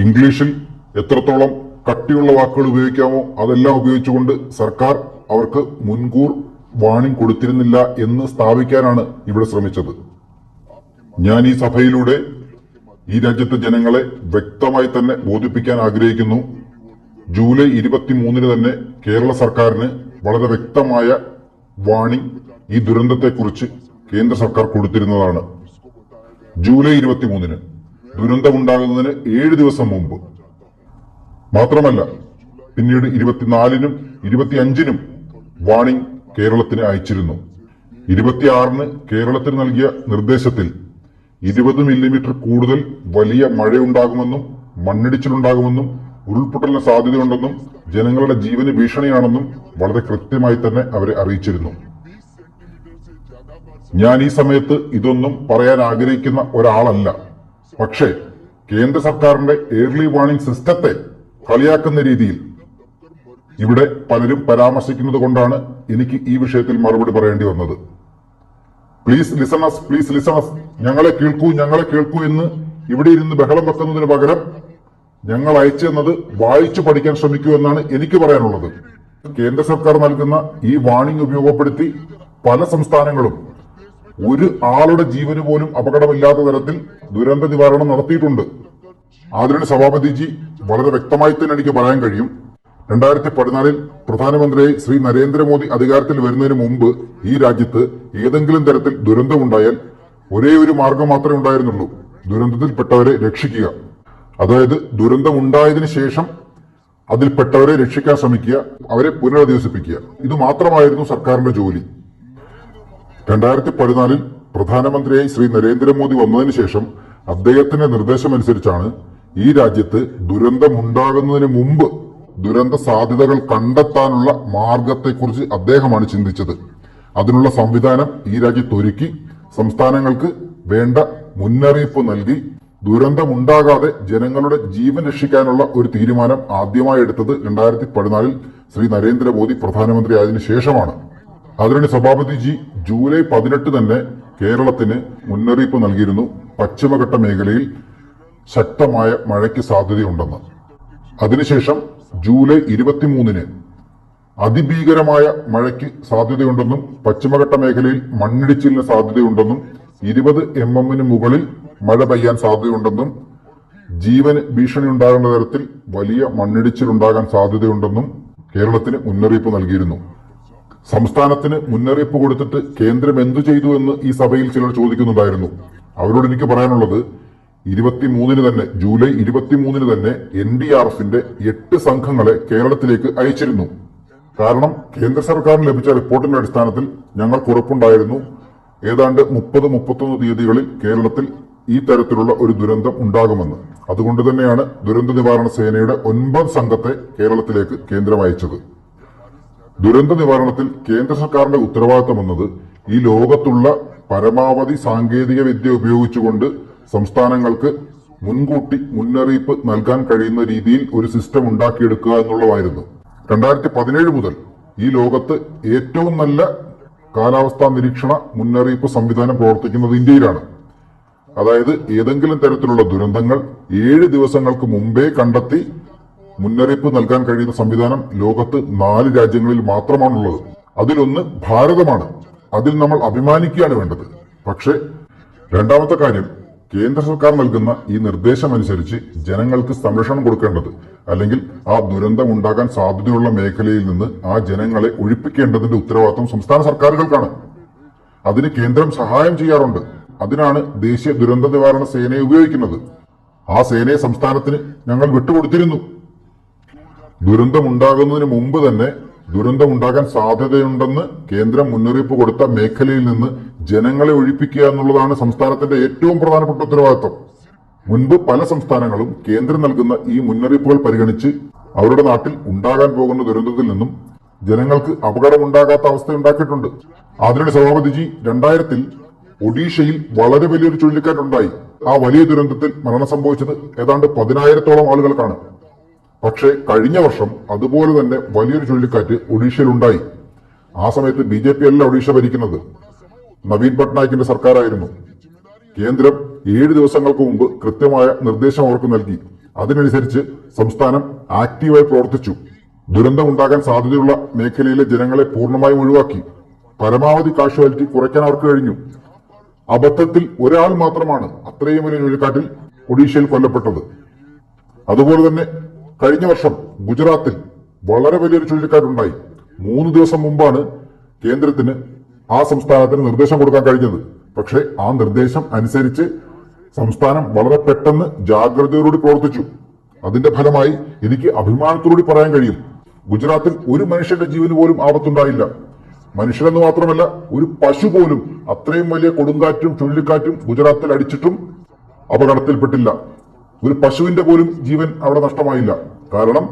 ഇംഗ്ലീഷിൽ എത്രത്തോളം കട്ടിയുള്ള വാക്കുകൾ ഉപയോഗിക്കാമോ അതെല്ലാം ഉപയോഗിച്ചുകൊണ്ട് സർക്കാർ അവർക്ക് മുൻകൂർ വാണിംഗ് കൊടുത്തിരുന്നില്ല എന്ന് സ്ഥാപിക്കാനാണ് ഇവിടെ ശ്രമിച്ചത്. ഞാൻ ഈ സഭയിലൂടെ ഈ രാജ്യത്തെ ജനങ്ങളെ വ്യക്തമായി തന്നെ ബോധിപ്പിക്കാൻ ആഗ്രഹിക്കുന്നു. ജൂലൈ ഇരുപത്തി മൂന്നിന് തന്നെ കേരള സർക്കാരിന് വളരെ വ്യക്തമായ വാണിംഗ് ഈ ദുരന്തത്തെക്കുറിച്ച് കേന്ദ്ര സർക്കാർ കൊടുത്തിരുന്നതാണ്. ജൂലൈ ഇരുപത്തിമൂന്നിന്. ദുരന്തമുണ്ടാകുന്നതിന് ഏഴ് ദിവസം മുമ്പ്. മാത്രമല്ല പിന്നീട് ഇരുപത്തിനാലിനും ഇരുപത്തിയഞ്ചിനും വാണിംഗ് കേരളത്തിന് അയച്ചിരുന്നു. ഇരുപത്തിയാറിന് കേരളത്തിന് നൽകിയ നിർദ്ദേശത്തിൽ ഇരുപത് മില്ലിമീറ്റർ കൂടുതൽ വലിയ മഴയുണ്ടാകുമെന്നും മണ്ണിടിച്ചിലുണ്ടാകുമെന്നും ഉരുൾപൊട്ടലിന് സാധ്യതയുണ്ടെന്നും ജനങ്ങളുടെ ജീവന് ഭീഷണിയാണെന്നും വളരെ കൃത്യമായി തന്നെ അവരെ അറിയിച്ചിരുന്നു. ഞാൻ ഈ സമയത്ത് ഇതൊന്നും പറയാൻ ആഗ്രഹിക്കുന്ന ഒരാളല്ല. പക്ഷേ കേന്ദ്ര സർക്കാരിന്റെ ഏർലി വാർണിംഗ് സിസ്റ്റത്തെ കളിയാക്കുന്ന രീതിയിൽ ഇവിടെ പലരും പരാമർശിക്കുന്നത് കൊണ്ടാണ് എനിക്ക് ഈ വിഷയത്തിൽ മറുപടി പറയേണ്ടി വന്നത്. പ്ലീസ് ലിസണസ് പ്ലീസ് ലിസണസ് ഞങ്ങളെ കേൾക്കൂ ഞങ്ങളെ കേൾക്കൂ എന്ന് ഇവിടെ ഇരുന്ന് ബഹളം വെക്കുന്നതിന് പകരം ഞങ്ങൾ അയച്ചു തന്നത് വായിച്ചു പഠിക്കാൻ ശ്രമിക്കൂ എന്നാണ് എനിക്ക് പറയാനുള്ളത്. കേന്ദ്ര സർക്കാർ നൽകുന്ന ഈ വാണിംഗ് ഉപയോഗപ്പെടുത്തി പല സംസ്ഥാനങ്ങളും ഒരു ആളുടെ ജീവന് പോലും അപകടമില്ലാത്ത തരത്തിൽ ദുരന്ത നിവാരണം നടത്തിയിട്ടുണ്ട്. ആദരണീയ സഭാപതിജി വളരെ വ്യക്തമായി തന്നെ എനിക്ക് പറയാൻ കഴിയും. രണ്ടായിരത്തി പതിനാലിൽ പ്രധാനമന്ത്രിയായി ശ്രീ നരേന്ദ്രമോദി അധികാരത്തിൽ വരുന്നതിന് മുമ്പ് ഈ രാജ്യത്ത് ഏതെങ്കിലും തരത്തിൽ ദുരന്തമുണ്ടായാൽ ഒരേ ഒരു മാർഗം മാത്രമേ ഉണ്ടായിരുന്നുള്ളൂ. ദുരന്തത്തിൽപ്പെട്ടവരെ രക്ഷിക്കുക. അതായത് ദുരന്തമുണ്ടായതിനു ശേഷം അതിൽപ്പെട്ടവരെ രക്ഷിക്കാൻ ശ്രമിക്കുക അവരെ പുനരധിവസിപ്പിക്കുക. ഇത് മാത്രമായിരുന്നു സർക്കാരിന്റെ ജോലി. രണ്ടായിരത്തി പതിനാലിൽ പ്രധാനമന്ത്രിയായി ശ്രീ നരേന്ദ്രമോദി വന്നതിന് ശേഷം അദ്ദേഹത്തിന്റെ നിർദ്ദേശമനുസരിച്ചാണ് ഈ രാജ്യത്ത് ദുരന്തമുണ്ടാകുന്നതിന് മുമ്പ് ദുരന്ത സാധ്യതകൾ കണ്ടെത്താനുള്ള മാർഗത്തെക്കുറിച്ച് അദ്ദേഹമാണ് ചിന്തിച്ചത്. അതിനുള്ള സംവിധാനം ഈ രാജ്യത്ത് ഒരുക്കി സംസ്ഥാനങ്ങൾക്ക് വേണ്ട മുന്നറിയിപ്പ് നൽകി ദുരന്തമുണ്ടാകാതെ ജനങ്ങളുടെ ജീവൻ രക്ഷിക്കാനുള്ള ഒരു തീരുമാനം ആദ്യമായി എടുത്തത് രണ്ടായിരത്തി പതിനാലിൽ ശ്രീ നരേന്ദ്രമോദി പ്രധാനമന്ത്രിയായതിനു ശേഷമാണ്. അതിനിടെ സഭാപതിജി ജൂലൈ പതിനെട്ട് തന്നെ കേരളത്തിന് മുന്നറിയിപ്പ് നൽകിയിരുന്നു പശ്ചിമഘട്ട മേഖലയിൽ ശക്തമായ മഴയ്ക്ക് സാധ്യതയുണ്ടെന്ന്. അതിനുശേഷം ജൂലൈ ഇരുപത്തിമൂന്നിന് അതിഭീകരമായ മഴയ്ക്ക് സാധ്യതയുണ്ടെന്നും പശ്ചിമഘട്ട മേഖലയിൽ മണ്ണിടിച്ചിലിന് സാധ്യതയുണ്ടെന്നും ഇരുപത് എം എമ്മിന് മുകളിൽ മഴ പെയ്യാൻ സാധ്യതയുണ്ടെന്നും ജീവന് ഭീഷണി ഉണ്ടാകുന്ന തരത്തിൽ വലിയ മണ്ണിടിച്ചിൽ ഉണ്ടാകാൻ സാധ്യതയുണ്ടെന്നും കേരളത്തിന് മുന്നറിയിപ്പ് നൽകിയിരുന്നു. സംസ്ഥാനത്തിന് മുന്നറിയിപ്പ് കൊടുത്തിട്ട് കേന്ദ്രം എന്തു ചെയ്തു എന്ന് ഈ സഭയിൽ ചിലർ ചോദിക്കുന്നുണ്ടായിരുന്നു. അവരോട് എനിക്ക് പറയാനുള്ളത് ഇരുപത്തിമൂന്നിന് തന്നെ ജൂലൈ ഇരുപത്തിമൂന്നിന് തന്നെ എൻ ഡി ആർ എഫിന്റെ എട്ട് സംഘങ്ങളെ കേരളത്തിലേക്ക് അയച്ചിരുന്നു. കാരണം കേന്ദ്ര സർക്കാരിന് ലഭിച്ച റിപ്പോർട്ടിന്റെ അടിസ്ഥാനത്തിൽ ഞങ്ങൾക്ക് ഉറപ്പുണ്ടായിരുന്നു ഏതാണ്ട് മുപ്പത് മുപ്പത്തൊന്ന് തീയതികളിൽ കേരളത്തിൽ ഈ തരത്തിലുള്ള ഒരു ദുരന്തം ഉണ്ടാകുമെന്ന്. അതുകൊണ്ട് തന്നെയാണ് ദുരന്ത നിവാരണ സേനയുടെ ഒൻപത് സംഘത്തെ കേരളത്തിലേക്ക് കേന്ദ്രം അയച്ചത്. ദുരന്ത നിവാരണത്തിൽ കേന്ദ്ര സർക്കാരിന്റെ ഉത്തരവാദിത്തം എന്നത് ഈ ലോകത്തുള്ള പരമാവധി സാങ്കേതിക വിദ്യ ഉപയോഗിച്ചുകൊണ്ട് സംസ്ഥാനങ്ങൾക്ക് മുൻകൂട്ടി മുന്നറിയിപ്പ് നൽകാൻ കഴിയുന്ന രീതിയിൽ ഒരു സിസ്റ്റം ഉണ്ടാക്കിയെടുക്കുക എന്നുള്ളതായിരുന്നു. രണ്ടായിരത്തി പതിനേഴ് മുതൽ ഈ ലോകത്ത് ഏറ്റവും നല്ല കാലാവസ്ഥാ നിരീക്ഷണ മുന്നറിയിപ്പ് സംവിധാനം പ്രവർത്തിക്കുന്നത് ഇന്ത്യയിലാണ്. അതായത് ഏതെങ്കിലും തരത്തിലുള്ള ദുരന്തങ്ങൾ ഏഴ് ദിവസങ്ങൾക്ക് മുമ്പേ കണ്ടെത്തി മുന്നറിയിപ്പ് നൽകാൻ കഴിയുന്ന സംവിധാനം ലോകത്ത് നാല് രാജ്യങ്ങളിൽ മാത്രമാണുള്ളത്. അതിലൊന്ന് ഭാരതമാണ്. അതിൽ നമ്മൾ അഭിമാനിക്കുകയാണ് വേണ്ടത്. പക്ഷേ രണ്ടാമത്തെ കാര്യം കേന്ദ്ര സർക്കാർ നൽകുന്ന ഈ നിർദ്ദേശമനുസരിച്ച് ജനങ്ങൾക്ക് സംരക്ഷണം കൊടുക്കേണ്ടത് അല്ലെങ്കിൽ ആ ദുരന്തം ഉണ്ടാകാൻ സാധ്യതയുള്ള മേഖലയിൽ നിന്ന് ആ ജനങ്ങളെ ഒഴിപ്പിക്കേണ്ടതിന്റെ ഉത്തരവാദിത്വം സംസ്ഥാന സർക്കാരുകൾക്കാണ്. അതിന് കേന്ദ്രം സഹായം ചെയ്യാറുണ്ട്. അതിനാണ് ദേശീയ ദുരന്ത നിവാരണ സേനയെ ഉപയോഗിക്കുന്നത്. ആ സേനയെ സംസ്ഥാനത്തിന് ഞങ്ങൾ വിട്ടുകൊടുത്തിരുന്നു. ദുരന്തമുണ്ടാകുന്നതിന് മുമ്പ് തന്നെ ദുരന്തമുണ്ടാകാൻ സാധ്യതയുണ്ടെന്ന് കേന്ദ്രം മുന്നറിയിപ്പ് കൊടുത്ത മേഖലയിൽ നിന്ന് ജനങ്ങളെ ഒഴിപ്പിക്കുക എന്നുള്ളതാണ് സംസ്ഥാനത്തിന്റെ ഏറ്റവും പ്രധാനപ്പെട്ട ഉത്തരവാദിത്വം. മുൻപ് പല സംസ്ഥാനങ്ങളും കേന്ദ്രം നൽകുന്ന ഈ മുന്നറിയിപ്പുകൾ പരിഗണിച്ച് അവരുടെ നാട്ടിൽ ഉണ്ടാകാൻ പോകുന്ന ദുരന്തത്തിൽ നിന്നും ജനങ്ങൾക്ക് അപകടമുണ്ടാകാത്ത അവസ്ഥ ഉണ്ടാക്കിയിട്ടുണ്ട്. അതിനിടെ സഭാപതിജി രണ്ടായിരത്തിൽ ഒഡീഷയിൽ വളരെ വലിയൊരു ചുഴലിക്കാറ്റുണ്ടായി ആ വലിയ ദുരന്തത്തിൽ മരണം സംഭവിച്ചത് ഏതാണ്ട് പതിനായിരത്തോളം ആളുകൾക്കാണ്. പക്ഷേ കഴിഞ്ഞ വർഷം അതുപോലെ തന്നെ വലിയൊരു ചുഴലിക്കാറ്റ് ഒഡീഷയിൽ ഉണ്ടായി ആ സമയത്ത് ബി ജെ പി അല്ല ഒഡീഷ ഭരിക്കുന്നത്. നവീൻ പട്നായിക്കിന്റെ സർക്കാരായിരുന്നു. കേന്ദ്രം ഏഴ് ദിവസങ്ങൾക്ക് മുമ്പ് കൃത്യമായ നിർദ്ദേശം അവർക്ക് നൽകി. അതിനനുസരിച്ച് സംസ്ഥാനം ആക്റ്റീവായി പ്രവർത്തിച്ചു. ദുരന്തം ഉണ്ടാകാൻ സാധ്യതയുള്ള മേഖലയിലെ ജനങ്ങളെ പൂർണമായും ഒഴിവാക്കി. പരമാവധി കാഷ്വാലിറ്റി കുറയ്ക്കാൻ അവർക്ക് കഴിഞ്ഞു. അബദ്ധത്തിൽ ഒരാൾ മാത്രമാണ് അത്രയും വലിയ ചുഴലിക്കാറ്റിൽ ഒഡീഷയിൽ കൊല്ലപ്പെട്ടത്. അതുപോലെ തന്നെ കഴിഞ്ഞ വർഷം ഗുജറാത്തിൽ വളരെ വലിയൊരു ചുഴലിക്കാറ്റുണ്ടായി. മൂന്ന് ദിവസം മുമ്പാണ് കേന്ദ്രത്തിന് ആ സംസ്ഥാനത്തിന് നിർദ്ദേശം കൊടുക്കാൻ കഴിഞ്ഞത്. പക്ഷേ ആ നിർദ്ദേശം അനുസരിച്ച് സംസ്ഥാനം വളരെ പെട്ടെന്ന് ജാഗ്രതയോടുകൂടി പ്രവർത്തിച്ചു. അതിന്റെ ഫലമായി എനിക്ക് അഭിമാനത്തോടുകൂടി പറയാൻ കഴിയും. ഗുജറാത്തിൽ ഒരു മനുഷ്യന്റെ ജീവന് പോലും ആപത്തുണ്ടായില്ല. മനുഷ്യരെന്ന് മാത്രമല്ല ഒരു പശു പോലും അത്രയും വലിയ കൊടുങ്കാറ്റും ചുഴലിക്കാറ്റും ഗുജറാത്തിൽ അടിച്ചിട്ടും അപകടത്തിൽപ്പെട്ടില്ല. ഒരു പശുവിന്റെ പോലും ജീവൻ അവിടെ നഷ്ടമായില്ല. കാരണം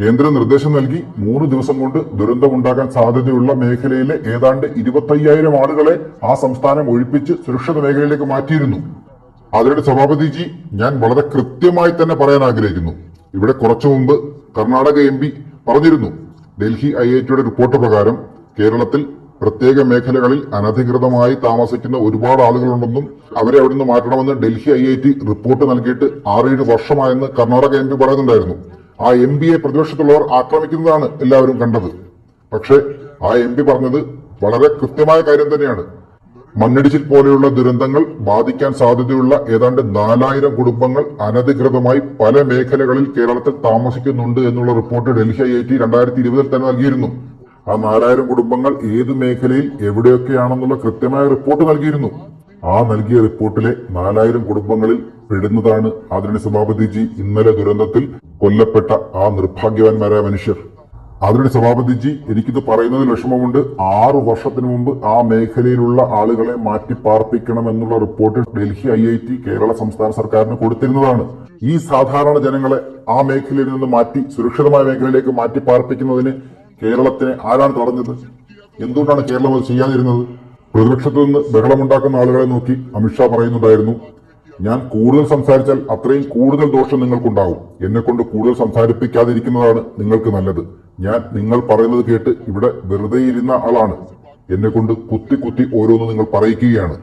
കേന്ദ്ര നിർദ്ദേശം നൽകി മൂന്ന് ദിവസം കൊണ്ട് ദുരന്തമുണ്ടാകാൻ സാധ്യതയുള്ള മേഖലയിലെ ഏതാണ്ട് ഇരുപത്തയ്യായിരം ആളുകളെ ആ സംസ്ഥാനം ഒഴിപ്പിച്ച് സുരക്ഷിത മേഖലയിലേക്ക് മാറ്റിയിരുന്നു. അതിനിടെ സഭാപതിജി ഞാൻ വളരെ കൃത്യമായി തന്നെ പറയാൻ ആഗ്രഹിക്കുന്നു. ഇവിടെ കുറച്ചു മുമ്പ് കർണാടക എം പറഞ്ഞിരുന്നു. ഡൽഹി ഐ ഐ ടിയുടെ റിപ്പോർട്ട് പ്രകാരം കേരളത്തിൽ പ്രത്യേക മേഖലകളിൽ അനധികൃതമായി താമസിക്കുന്ന ഒരുപാട് ആളുകളുണ്ടെന്നും അവരെ അവിടെ നിന്ന് മാറ്റണമെന്ന് Delhi I I T report നൽകിയിട്ട് ആറേഴ് വർഷമായെന്ന് കർണാടക എം പി പറയുന്നുണ്ടായിരുന്നു. ആ എം പിയെ പ്രതിപക്ഷത്തുള്ളവർ ആക്രമിക്കുന്നതാണ് എല്ലാവരും കണ്ടത്. പക്ഷേ ആ എം പി പറഞ്ഞത് വളരെ കൃത്യമായ കാര്യം തന്നെയാണ്. മണ്ണിടിച്ചിൽ പോലെയുള്ള ദുരന്തങ്ങൾ ബാധിക്കാൻ സാധ്യതയുള്ള ഏതാണ്ട് നാലായിരം കുടുംബങ്ങൾ അനധികൃതമായി പല മേഖലകളിൽ കേരളത്തിൽ താമസിക്കുന്നുണ്ട് എന്നുള്ള report Delhi I I T രണ്ടായിരത്തി ഇരുപതിൽ തന്നെ നൽകിയിരുന്നു. ആ നാലായിരം കുടുംബങ്ങൾ ഏത് മേഖലയിൽ എവിടെയൊക്കെയാണെന്നുള്ള കൃത്യമായ റിപ്പോർട്ട് നൽകിയിരുന്നു. ആ നൽകിയ റിപ്പോർട്ടിലെ നാലായിരം കുടുംബങ്ങളിൽ പെടുന്നതാണ് ആദരണീയ സഭാപതിജി ഇന്നലെ ദുരന്തത്തിൽ കൊല്ലപ്പെട്ട ആ നിർഭാഗ്യവാന്മാരായ മനുഷ്യർ. ആദരണീയ സഭാപതിജി എനിക്കിത് പറയുന്നതിൽ വിഷമമുണ്ട്. ആറു വർഷത്തിന് മുമ്പ് ആ മേഖലയിലുള്ള ആളുകളെ മാറ്റി പാർപ്പിക്കണം എന്നുള്ള report Delhi I I T Kerala സംസ്ഥാന സർക്കാരിന് കൊടുത്തിരുന്നതാണ്. ഈ സാധാരണ ജനങ്ങളെ ആ മേഖലയിൽ നിന്ന് മാറ്റി സുരക്ഷിതമായ മേഖലയിലേക്ക് മാറ്റി പാർപ്പിക്കുന്നതിന് കേരളത്തിനെ ആരാണ് തടഞ്ഞത്? എന്തുകൊണ്ടാണ് കേരളം അത് ചെയ്യാതിരുന്നത്? പ്രതിപക്ഷത്തു നിന്ന് ബഹളമുണ്ടാക്കുന്ന ആളുകളെ നോക്കി അമിത്ഷാ പറയുന്നുണ്ടായിരുന്നു ഞാൻ കൂടുതൽ സംസാരിച്ചാൽ അത്രയും കൂടുതൽ ദോഷം നിങ്ങൾക്കുണ്ടാവും. എന്നെ കൊണ്ട് കൂടുതൽ സംസാരിപ്പിക്കാതിരിക്കുന്നതാണ് നിങ്ങൾക്ക് നല്ലത്. ഞാൻ നിങ്ങൾ പറയുന്നത് കേട്ട് ഇവിടെ വെറുതെ ഇരുന്ന ആളാണ്. എന്നെ കൊണ്ട് കുത്തി കുത്തി ഓരോന്ന് നിങ്ങൾ പറയിക്കുകയാണ്.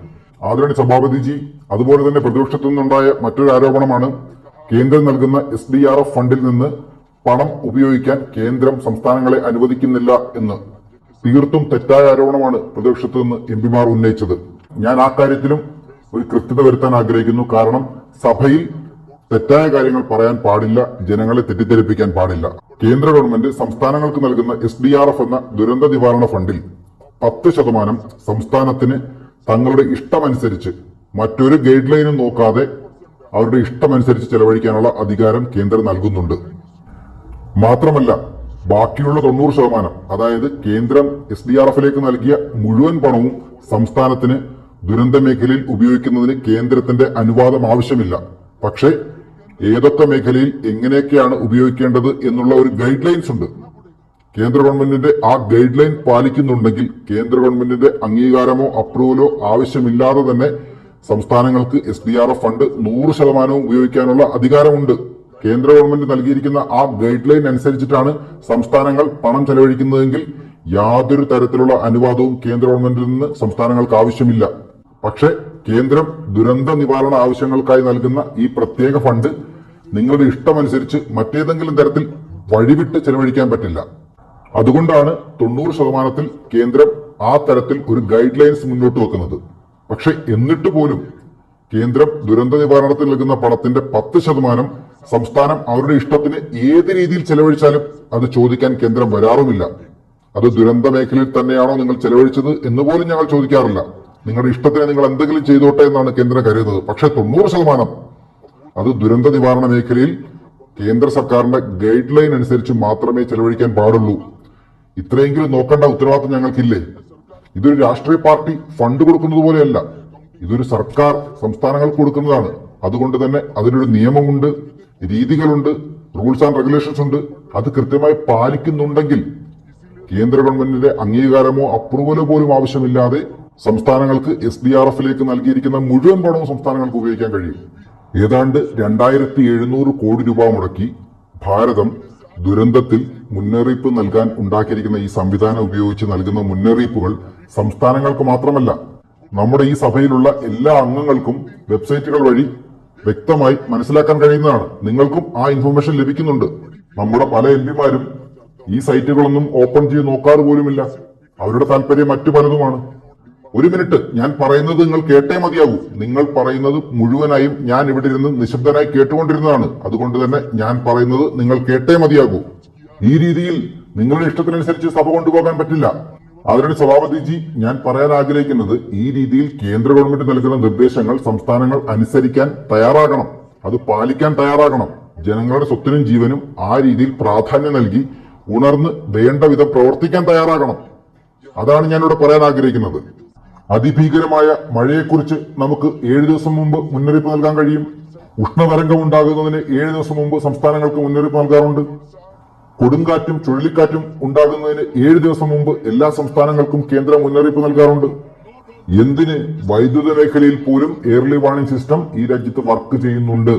ആദരണി സഭാപതിജി അതുപോലെ തന്നെ പ്രതിപക്ഷത്തു നിന്നുണ്ടായ മറ്റൊരു ആരോപണമാണ് കേന്ദ്രം നൽകുന്ന എസ് ഡി ആർ എഫ് ഫണ്ടിൽ നിന്ന് പണം ഉപയോഗിക്കാൻ കേന്ദ്രം സംസ്ഥാനങ്ങളെ അനുവദിക്കുന്നില്ല എന്ന്. തീർത്തും തെറ്റായ ആരോപണമാണ് പ്രതിപക്ഷത്ത് നിന്ന് എം പിമാർ ഉന്നയിച്ചത്. ഞാൻ ആ കാര്യത്തിലും ഒരു കൃത്യത വരുത്താൻ ആഗ്രഹിക്കുന്നു. കാരണം സഭയിൽ തെറ്റായ കാര്യങ്ങൾ പറയാൻ പാടില്ല ജനങ്ങളെ തെറ്റിദ്ധരിപ്പിക്കാൻ പാടില്ല. കേന്ദ്ര ഗവൺമെന്റ് സംസ്ഥാനങ്ങൾക്ക് നൽകുന്ന എസ് ഡി ആർ എഫ് എന്ന ദുരന്ത നിവാരണ ഫണ്ടിൽ പത്ത് ശതമാനം സംസ്ഥാനത്തിന് തങ്ങളുടെ ഇഷ്ടമനുസരിച്ച് മറ്റൊരു ഗൈഡ് ലൈനും നോക്കാതെ അവരുടെ ഇഷ്ടമനുസരിച്ച് ചെലവഴിക്കാനുള്ള അധികാരം കേന്ദ്രം നൽകുന്നുണ്ട്. മാത്രമല്ല ബാക്കിയുള്ള തൊണ്ണൂറ് ശതമാനം അതായത് കേന്ദ്രം എസ് ഡി ആർ എഫിലേക്ക് നൽകിയ മുഴുവൻ പണവും സംസ്ഥാനത്തിന് ദുരന്ത മേഖലയിൽ ഉപയോഗിക്കുന്നതിന് കേന്ദ്രത്തിന്റെ അനുവാദം ആവശ്യമില്ല. പക്ഷേ ഏതൊക്കെ മേഖലയിൽ എങ്ങനെയൊക്കെയാണ് ഉപയോഗിക്കേണ്ടത് എന്നുള്ള ഒരു ഗൈഡ് ലൈൻസ് ഉണ്ട്. കേന്ദ്ര ഗവൺമെന്റിന്റെ ആ ഗൈഡ് ലൈൻ പാലിക്കുന്നുണ്ടെങ്കിൽ കേന്ദ്ര ഗവൺമെന്റിന്റെ അംഗീകാരമോ അപ്രൂവലോ ആവശ്യമില്ലാതെ തന്നെ സംസ്ഥാനങ്ങൾക്ക് S D R F fund നൂറ് ശതമാനവും ഉപയോഗിക്കാനുള്ള അധികാരമുണ്ട്. കേന്ദ്ര ഗവൺമെന്റ് നൽകിയിരിക്കുന്ന ആ ഗൈഡ് ലൈൻ അനുസരിച്ചിട്ടാണ് സംസ്ഥാനങ്ങൾ പണം ചെലവഴിക്കുന്നതെങ്കിൽ യാതൊരു തരത്തിലുള്ള അനുവാദവും കേന്ദ്ര ഗവൺമെന്റിൽ നിന്ന് സംസ്ഥാനങ്ങൾക്ക് ആവശ്യമില്ല. പക്ഷേ കേന്ദ്രം ദുരന്ത നിവാരണ ആവശ്യങ്ങൾക്കായി നൽകുന്ന ഈ പ്രത്യേക ഫണ്ട് നിങ്ങളുടെ ഇഷ്ടമനുസരിച്ച് മറ്റേതെങ്കിലും തരത്തിൽ വഴിവിട്ട് ചെലവഴിക്കാൻ പറ്റില്ല. അതുകൊണ്ടാണ് തൊണ്ണൂറ് ശതമാനത്തിൽ കേന്ദ്രം ആ തരത്തിൽ ഒരു ഗൈഡ് ലൈൻസ് മുന്നോട്ട് വെക്കുന്നത്. പക്ഷെ എന്നിട്ട് പോലും കേന്ദ്രം ദുരന്ത നിവാരണത്തിൽ നൽകുന്ന പണത്തിന്റെ പത്ത് ശതമാനം സംസ്ഥാനം അവരുടെ ഇഷ്ടത്തിന് ഏത് രീതിയിൽ ചെലവഴിച്ചാലും അത് ചോദിക്കാൻ കേന്ദ്രം വരാറുമില്ല. അത് ദുരന്ത മേഖലയിൽ തന്നെയാണോ നിങ്ങൾ ചെലവഴിച്ചത് എന്ന് പോലും ഞങ്ങൾ ചോദിക്കാറില്ല. നിങ്ങളുടെ ഇഷ്ടത്തിന് നിങ്ങൾ എന്തെങ്കിലും ചെയ്തോട്ടെ എന്നാണ് കേന്ദ്രം കരുതുന്നത്. പക്ഷെ തൊണ്ണൂറ് ശതമാനം അത് ദുരന്ത നിവാരണ മേഖലയിൽ കേന്ദ്ര സർക്കാരിന്റെ ഗൈഡ് ലൈൻ അനുസരിച്ച് മാത്രമേ ചെലവഴിക്കാൻ പാടുള്ളൂ. ഇത്രയെങ്കിലും നോക്കേണ്ട ഉത്തരവാദിത്തം ഞങ്ങൾക്കില്ലേ? ഇതൊരു രാഷ്ട്രീയ പാർട്ടി ഫണ്ട് കൊടുക്കുന്നത് പോലെയല്ല. ഇതൊരു സർക്കാർ സംസ്ഥാനങ്ങൾക്ക് കൊടുക്കുന്നതാണ്. അതുകൊണ്ട് തന്നെ അതിനൊരു നിയമമുണ്ട്. രീതികളുണ്ട് റൂൾസ് ആൻഡ് റെഗുലേഷൻസ് ഉണ്ട്. അത് കൃത്യമായി പാലിക്കുന്നുണ്ടെങ്കിൽ കേന്ദ്ര ഗവൺമെന്റിന്റെ അംഗീകാരമോ അപ്രൂവലോ പോലും ആവശ്യമില്ലാതെ സംസ്ഥാനങ്ങൾക്ക് എസ് ഡി ആർ എഫിലേക്ക് നൽകിയിരിക്കുന്ന മുഴുവൻ പണവും സംസ്ഥാനങ്ങൾക്ക് ഉപയോഗിക്കാൻ കഴിയും. ഏതാണ്ട് രണ്ടായിരത്തി എഴുന്നൂറ് കോടി രൂപ മുടക്കി ഭാരതം ദുരന്തത്തിൽ മുന്നറിയിപ്പ് നൽകാൻ ഉണ്ടാക്കിയിരിക്കുന്ന ഈ സംവിധാനം ഉപയോഗിച്ച് നൽകുന്ന മുന്നറിയിപ്പുകൾ സംസ്ഥാനങ്ങൾക്ക് മാത്രമല്ല നമ്മുടെ ഈ സഭയിലുള്ള എല്ലാ അംഗങ്ങൾക്കും വെബ്സൈറ്റുകൾ വഴി വ്യക്തമായി മനസ്സിലാക്കാൻ കഴിയുന്നതാണ്. നിങ്ങൾക്കും ആ ഇൻഫർമേഷൻ ലഭിക്കുന്നുണ്ട്. നമ്മുടെ പല എം പിമാരും ഈ സൈറ്റുകളൊന്നും ഓപ്പൺ ചെയ്ത് നോക്കാറ് പോലുമില്ല. അവരുടെ താല്പര്യം മറ്റു പലതുമാണ്. ഒരു മിനിറ്റ് ഞാൻ പറയുന്നത് നിങ്ങൾ കേട്ടേ മതിയാകൂ നിങ്ങൾ പറയുന്നത് മുഴുവനായും ഞാൻ ഇവിടെ ഇരുന്ന് നിശബ്ദനായി കേട്ടുകൊണ്ടിരുന്നതാണ്. അതുകൊണ്ട് തന്നെ ഞാൻ പറയുന്നത് നിങ്ങൾ കേട്ടേ മതിയാകൂ. ഈ രീതിയിൽ നിങ്ങളുടെ ഇഷ്ടത്തിനനുസരിച്ച് സഭ കൊണ്ടുപോകാൻ പറ്റില്ല. അതിനിടെ സഭാപതിജി ഞാൻ പറയാൻ ആഗ്രഹിക്കുന്നത് ഈ രീതിയിൽ കേന്ദ്ര ഗവൺമെന്റ് നൽകുന്ന നിർദ്ദേശങ്ങൾ സംസ്ഥാനങ്ങൾ അനുസരിക്കാൻ തയ്യാറാകണം. അത് പാലിക്കാൻ തയ്യാറാകണം. ജനങ്ങളുടെ സ്വത്തിനും ജീവനും ആ രീതിയിൽ പ്രാധാന്യം നൽകി ഉണർന്ന് വേണ്ട വിധം പ്രവർത്തിക്കാൻ തയ്യാറാകണം. അതാണ് ഞാനിവിടെ പറയാൻ ആഗ്രഹിക്കുന്നത്. അതിഭീകരമായ മഴയെക്കുറിച്ച് നമുക്ക് ഏഴ് ദിവസം മുമ്പ് മുന്നറിയിപ്പ് നൽകാൻ കഴിയും. ഉഷ്ണതരംഗം ഉണ്ടാകുന്നതിന് ഏഴ് ദിവസം മുമ്പ് സംസ്ഥാനങ്ങൾക്ക് മുന്നറിയിപ്പ് നൽകാറുണ്ട്. കൊടുങ്കാറ്റും ചുഴലിക്കാറ്റും ഉണ്ടാകുന്നതിന് ഏഴ് ദിവസം മുമ്പ് എല്ലാ സംസ്ഥാനങ്ങൾക്കും കേന്ദ്രം മുന്നറിയിപ്പ് നൽകാറുണ്ട്. എന്തിന് വൈദ്യുത മേഖലയിൽ പോലും എയർലി വാർണിംഗ് സിസ്റ്റം ഈ രാജ്യത്ത് വർക്ക് ചെയ്യുന്നുണ്ട്?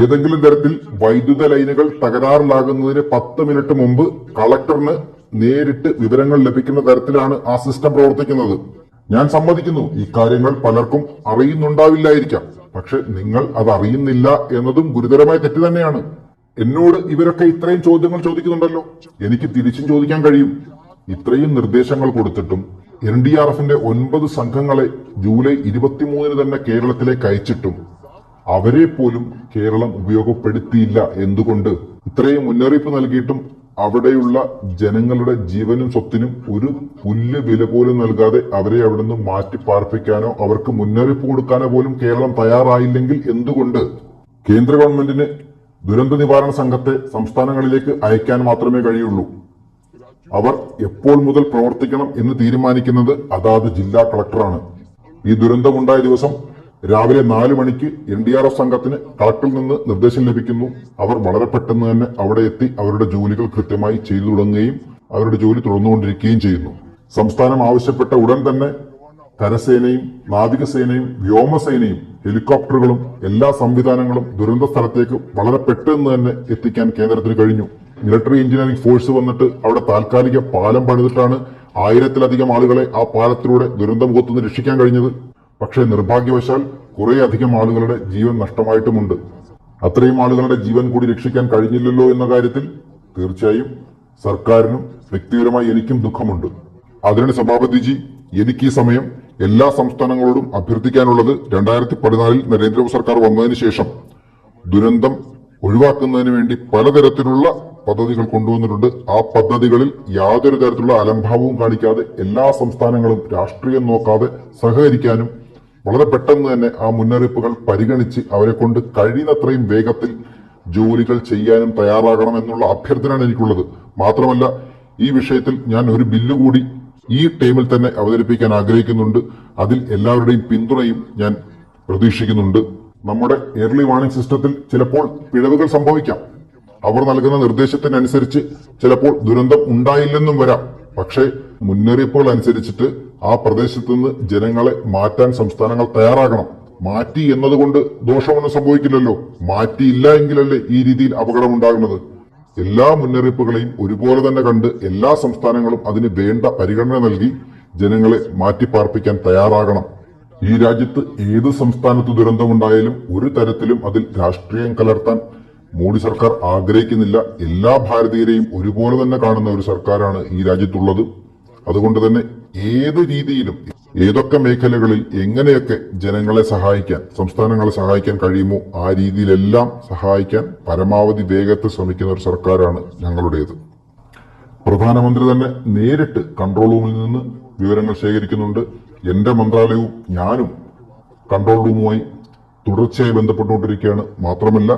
ഏതെങ്കിലും തരത്തിൽ വൈദ്യുത ലൈനുകൾ തകരാറിലാകുന്നതിന് പത്ത് മിനിറ്റ് മുമ്പ് കളക്ടറിന് നേരിട്ട് വിവരങ്ങൾ ലഭിക്കുന്ന തരത്തിലാണ് ആ സിസ്റ്റം പ്രവർത്തിക്കുന്നത്. ഞാൻ സമ്മതിക്കുന്നു ഈ കാര്യങ്ങൾ പലർക്കും അറിയുന്നുണ്ടാവില്ലായിരിക്കാം. പക്ഷെ നിങ്ങൾ അത് അറിയുന്നില്ല എന്നതും ഗുരുതരമായ തെറ്റ് തന്നെയാണ്. എന്നോട് ഇവരൊക്കെ ഇത്രയും ചോദ്യങ്ങൾ ചോദിക്കുന്നുണ്ടല്ലോ. എനിക്ക് തിരിച്ചും ചോദിക്കാൻ കഴിയും. ഇത്രയും നിർദ്ദേശങ്ങൾ കൊടുത്തിട്ടും എൻ ഡി ആർ എഫിന്റെ ഒൻപത് സംഘങ്ങളെ ജൂലൈ ഇരുപത്തിമൂന്നിന് തന്നെ കേരളത്തിലേക്ക് അയച്ചിട്ടും അവരെ പോലും കേരളം ഉപയോഗപ്പെടുത്തിയില്ല എന്തുകൊണ്ട്? ഇത്രയും മുന്നറിയിപ്പ് നൽകിയിട്ടും അവിടെയുള്ള ജനങ്ങളുടെ ജീവനും സ്വത്തിനും ഒരു പുല്ല് വില പോലും നൽകാതെ അവരെ അവിടെ നിന്ന് മാറ്റി പാർപ്പിക്കാനോ അവർക്ക് മുന്നറിയിപ്പ് കൊടുക്കാനോ പോലും കേരളം തയ്യാറായില്ലെങ്കിൽ എന്തുകൊണ്ട്? കേന്ദ്ര ഗവൺമെന്റിന് ദുരന്ത നിവാരണ സംഘത്തെ സംസ്ഥാനങ്ങളിലേക്ക് അയക്കാൻ മാത്രമേ കഴിയുള്ളൂ. അവർ എപ്പോൾ മുതൽ പ്രവർത്തിക്കണം എന്ന് തീരുമാനിക്കുന്നത് അതാത് ജില്ലാ കളക്ടറാണ്. ഈ ദുരന്തമുണ്ടായ ദിവസം രാവിലെ നാല് മണിക്ക് എൻ ഡി ആർ എഫ് സംഘത്തിന് കളക്ടറിൽ നിന്ന് നിർദ്ദേശം ലഭിക്കുന്നു. അവർ വളരെ പെട്ടെന്ന് തന്നെ അവിടെ എത്തി അവരുടെ ജോലികൾ കൃത്യമായി ചെയ്തു തുടങ്ങുകയും അവരുടെ ജോലി തുടർന്നുകൊണ്ടിരിക്കുകയും ചെയ്യുന്നു. സംസ്ഥാനം ആവശ്യപ്പെട്ട ഉടൻ തന്നെ കരസേനയും നാവികസേനയും വ്യോമസേനയും ഹെലികോപ്റ്ററുകളും എല്ലാ സംവിധാനങ്ങളും ദുരന്ത സ്ഥലത്തേക്ക് വളരെ പെട്ടെന്ന് തന്നെ എത്തിക്കാൻ കേന്ദ്രത്തിന് കഴിഞ്ഞു. മിലിറ്ററി എഞ്ചിനീയറിംഗ് ഫോഴ്സ് വന്നിട്ട് അവിടെ താൽക്കാലിക പാലം പണിതിട്ടാണ് ആയിരത്തിലധികം ആളുകളെ ആ പാലത്തിലൂടെ ദുരന്തമുഖത്തു നിന്ന് രക്ഷിക്കാൻ കഴിഞ്ഞത്. പക്ഷേ നിർഭാഗ്യവശാൽ കുറേയധികം ആളുകളുടെ ജീവൻ നഷ്ടമായിട്ടുമുണ്ട്. അത്രയും ആളുകളുടെ ജീവൻ കൂടി രക്ഷിക്കാൻ കഴിഞ്ഞില്ലല്ലോ എന്ന കാര്യത്തിൽ തീർച്ചയായും സർക്കാരിനും വ്യക്തിപരമായി എനിക്കും ദുഃഖമുണ്ട്. അതിനാണ് സഭാപതിജി എനിക്ക് ഈ സമയം എല്ലാ സംസ്ഥാനങ്ങളോടും അഭ്യർത്ഥിക്കാനുള്ളത് രണ്ടായിരത്തി പതിനാലിൽ നരേന്ദ്രമോദി സർക്കാർ വന്നതിന് ശേഷം. ദുരന്തം ഒഴിവാക്കുന്നതിന് വേണ്ടി പലതരത്തിലുള്ള പദ്ധതികൾ കൊണ്ടുവന്നിട്ടുണ്ട്. ആ പദ്ധതികളിൽ യാതൊരു തരത്തിലുള്ള അലംഭാവവും കാണിക്കാതെ എല്ലാ സംസ്ഥാനങ്ങളും രാഷ്ട്രീയം നോക്കാതെ സഹകരിക്കാനും വളരെ പെട്ടെന്ന് തന്നെ ആ മുന്നറിയിപ്പുകൾ പരിഗണിച്ച് അവരെ കൊണ്ട് കഴിയുന്നത്രയും വേഗത്തിൽ ജോലികൾ ചെയ്യാനും തയ്യാറാകണം എന്നുള്ള അഭ്യർത്ഥനയാണ് എനിക്കുള്ളത്. മാത്രമല്ല ഈ വിഷയത്തിൽ ഞാൻ ഒരു ബില്ല് കൂടി ഈ ടൈമിൽ തന്നെ അവതരിപ്പിക്കാൻ ആഗ്രഹിക്കുന്നുണ്ട്. അതിൽ എല്ലാവരുടെയും പിന്തുണയും ഞാൻ പ്രതീക്ഷിക്കുന്നുണ്ട്. നമ്മുടെ എയർലി വാർണിംഗ് സിസ്റ്റത്തിൽ ചിലപ്പോൾ പിഴവുകൾ സംഭവിക്കാം. അവർ നൽകുന്ന നിർദ്ദേശത്തിനനുസരിച്ച് ചിലപ്പോൾ ദുരന്തം ഉണ്ടായില്ലെന്നും വരാം. പക്ഷേ മുന്നറിയിപ്പുകൾ അനുസരിച്ചിട്ട് ആ പ്രദേശത്ത് നിന്ന് ജനങ്ങളെ മാറ്റാൻ സംസ്ഥാനങ്ങൾ തയ്യാറാകണം. മാറ്റി എന്നതുകൊണ്ട് ദോഷമൊന്നും സംഭവിക്കില്ലല്ലോ. മാറ്റിയില്ല എങ്കിലല്ലേ ഈ രീതിയിൽ അപകടം ഉണ്ടാകുന്നത് എല്ലാ മുന്നറിയിപ്പുകളെയും ഒരുപോലെ തന്നെ കണ്ട് എല്ലാ സംസ്ഥാനങ്ങളും അതിന് വേണ്ട പരിഗണന നൽകി ജനങ്ങളെ മാറ്റിപ്പാർപ്പിക്കാൻ തയ്യാറാകണം. ഈ രാജ്യത്ത് ഏത് സംസ്ഥാനത്ത് ദുരന്തമുണ്ടായാലും ഒരു തരത്തിലും അതിൽ രാഷ്ട്രീയം കലർത്താൻ മോഡി സർക്കാർ ആഗ്രഹിക്കുന്നില്ല. എല്ലാ ഭാരതീയരെയും ഒരുപോലെ തന്നെ കാണുന്ന ഒരു സർക്കാരാണ് ഈ രാജ്യത്തുള്ളത്. അതുകൊണ്ട് തന്നെ ഏത് രീതിയിലും ഏതൊക്കെ മേഖലകളിൽ എങ്ങനെയൊക്കെ ജനങ്ങളെ സഹായിക്കാൻ സംസ്ഥാനങ്ങളെ സഹായിക്കാൻ കഴിയുമോ ആ രീതിയിലെല്ലാം സഹായിക്കാൻ പരമാവധി വേഗത്തിൽ ശ്രമിക്കുന്ന ഒരു സർക്കാരാണ് ഞങ്ങളുടേത്. പ്രധാനമന്ത്രി തന്നെ നേരിട്ട് കൺട്രോൾ റൂമിൽ നിന്ന് വിവരങ്ങൾ ശേഖരിക്കുന്നുണ്ട്. എന്റെ മന്ത്രാലയവും ഞാനും കൺട്രോൾ റൂമുമായി തുടർച്ചയായി ബന്ധപ്പെട്ടുകൊണ്ടിരിക്കുകയാണ്. മാത്രമല്ല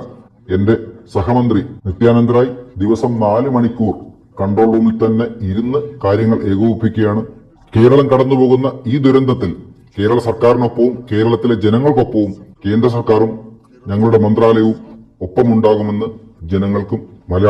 എന്റെ സഹമന്ത്രി നിത്യാനന്ദ ദിവസം നാല് മണിക്കൂർ കൺട്രോൾ റൂമിൽ തന്നെ ഇരുന്ന് കാര്യങ്ങൾ ഏകോപിപ്പിക്കുകയാണ്. കേരളം കടന്നുപോകുന്ന ഈ ദുരന്തത്തിൽ കേരള സർക്കാരിനൊപ്പവും കേരളത്തിലെ ജനങ്ങൾക്കൊപ്പവും കേന്ദ്ര സർക്കാരും ഞങ്ങളുടെ മന്ത്രാലയവും ഒപ്പമുണ്ടാകുമെന്ന് ജനങ്ങൾക്കും മലയാള